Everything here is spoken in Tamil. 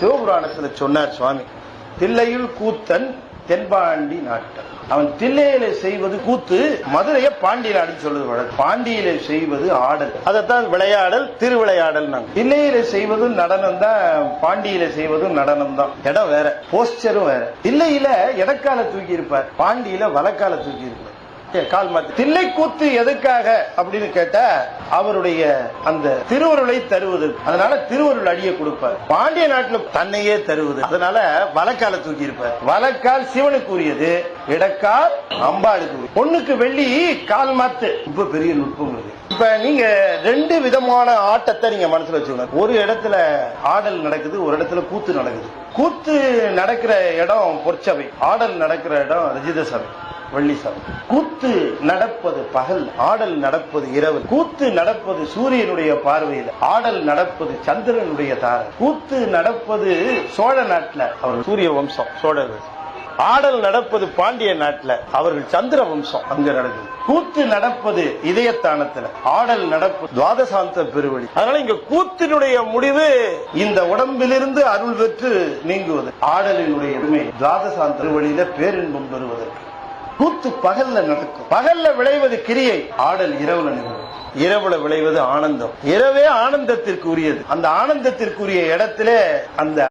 சிவபுராணத்துல சொன்னார் சுவாமி தில்லையில் கூத்தன் தென்பாண்டி நாட்டன் அவன் தில்லையில செய்வது கூத்து மதுரைய பாண்டியில் ஆடி சொல்லுது வழக்கு. பாண்டியில செய்வது ஆடல். அதைத்தான் விளையாடல் திருவிளையாடல் நாங்க தில்லையில செய்வது நடனம் தான் பாண்டியில செய்வதும் நடனம் தான். இடம் வேற போஸ்டரும் வேற. தில்லையில இடக்கால தூக்கி இருப்பார் பாண்டியில வலக்கால தூக்கி இருப்பார் கால் மாத்து. தில்லை கூத்து எதுக்காக அப்படின்னு கேட்டா அவருடைய அந்த திருவருளை தருவது. அதனால திருவருள் அடிய கொடுப்பார். பாண்டிய நாட்டில் தன்னையே தருவது. அதனால வலக்கால தூக்கி இருப்பார் வலக்கால் சிவனுக்கு உரியது இடக்கால் அம்பாளுக்கு. பொண்ணுக்கு வெள்ளி கால் மாத்து. ரொம்ப பெரிய நுட்பம் இருக்கு இப்ப நீங்க ரெண்டு விதமான ஆட்டத்தை நீங்க மனசுல வச்சுக்கணும். ஒரு இடத்துல ஆடல் நடக்குது ஒரு இடத்துல கூத்து நடக்குது. கூத்து நடக்கிற இடம் பொற்சபை. ஆடல் நடக்கிற இடம் ரஜித சபை வெள்ளி சபை கூத்து நடப்பது பகல் ஆடல் நடப்பது இரவு. கூத்து நடப்பது சூரியனுடைய பார்வையில் ஆடல் நடப்பது சந்திரனுடைய தாரை. கூத்து நடப்பது சோழ நாட்டில் அவர் சூரிய வம்சம் சோழர்கள். ஆடல் நடப்பது பாண்டிய நாட்டில் அவர்கள் சந்திர வம்சம் அங்க நடக்குது. கூத்து நடப்பது இதயத்தானத்துல ஆடல் நடப்பு துவாதசாந்த பெருவழி. அதனால இங்க கூத்தினுடைய முடிவு இந்த உடம்பிலிருந்து அருள் பெற்று நீங்குவது. ஆடலினுடைய உண்மை துவாதசாந்த பெருவழியில பேரின்பம் பெறுவதற்கு. கூத்து பகல்ல நடக்கும். பகல்ல விளைவது கிரியை ஆடல் இரவுல நிகழும். இரவுல விளைவது ஆனந்தம். இரவே ஆனந்தத்திற்கு உரியது அந்த ஆனந்தத்திற்குரிய இடத்திலே அந்த